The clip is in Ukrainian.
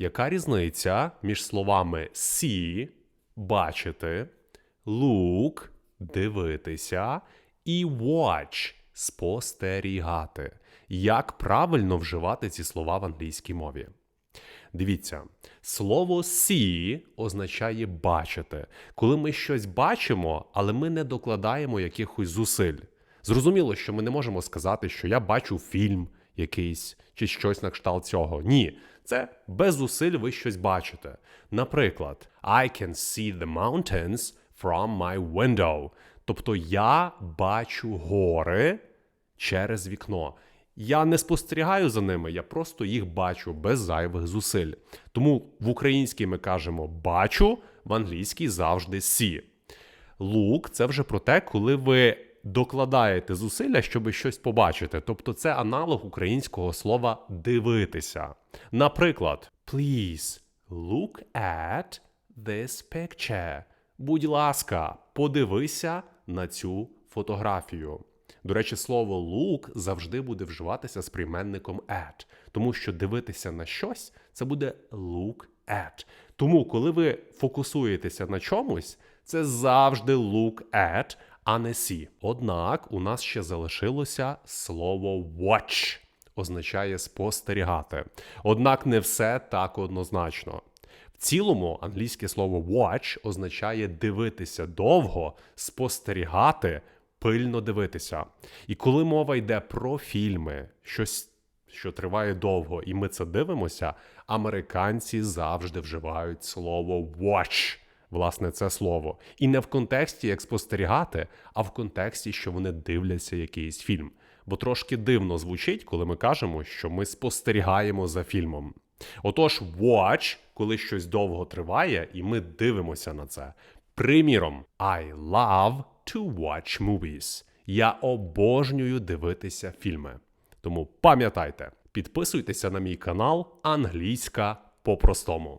яка різниця між словами see бачити, look дивитися і watch спостерігати. Як правильно вживати ці слова в англійській мові? Дивіться, слово see означає бачити. Коли ми щось бачимо, але ми не докладаємо якихось зусиль. Зрозуміло, що ми не можемо сказати, що я бачу фільм якийсь чи щось на кшталт цього. Ні, це без зусиль ви щось бачите. Наприклад, I can see the mountains from my window. Тобто я бачу гори через вікно. Я не спостерігаю за ними, я просто їх бачу без зайвих зусиль. Тому в українській ми кажемо бачу, в англійській завжди see. Лук це вже про те, коли ви докладаєте зусилля, щоб щось побачити. Тобто це аналог українського слова дивитися. Наприклад, please look at this picture. Будь ласка, подивися на цю фотографію. До речі, слово look завжди буде вживатися з прийменником at, тому що дивитися на щось це буде look at. Тому, коли ви фокусуєтеся на чомусь, це завжди look at, а не see. Однак у нас ще залишилося слово watch, означає спостерігати. Однак не все так однозначно. В цілому англійське слово watch означає дивитися довго, спостерігати, пильно дивитися. І коли мова йде про фільми, щось, що триває довго, і ми це дивимося, американці завжди вживають слово watch. Власне, це слово. І не в контексті як спостерігати, а в контексті, що вони дивляться якийсь фільм. Бо трошки дивно звучить, коли ми кажемо, що ми спостерігаємо за фільмом. Отож, watch, коли щось довго триває, і ми дивимося на це. Приміром, I love to watch movies. Я обожнюю дивитися фільми. Тому пам'ятайте, підписуйтеся на мій канал Англійська по-простому.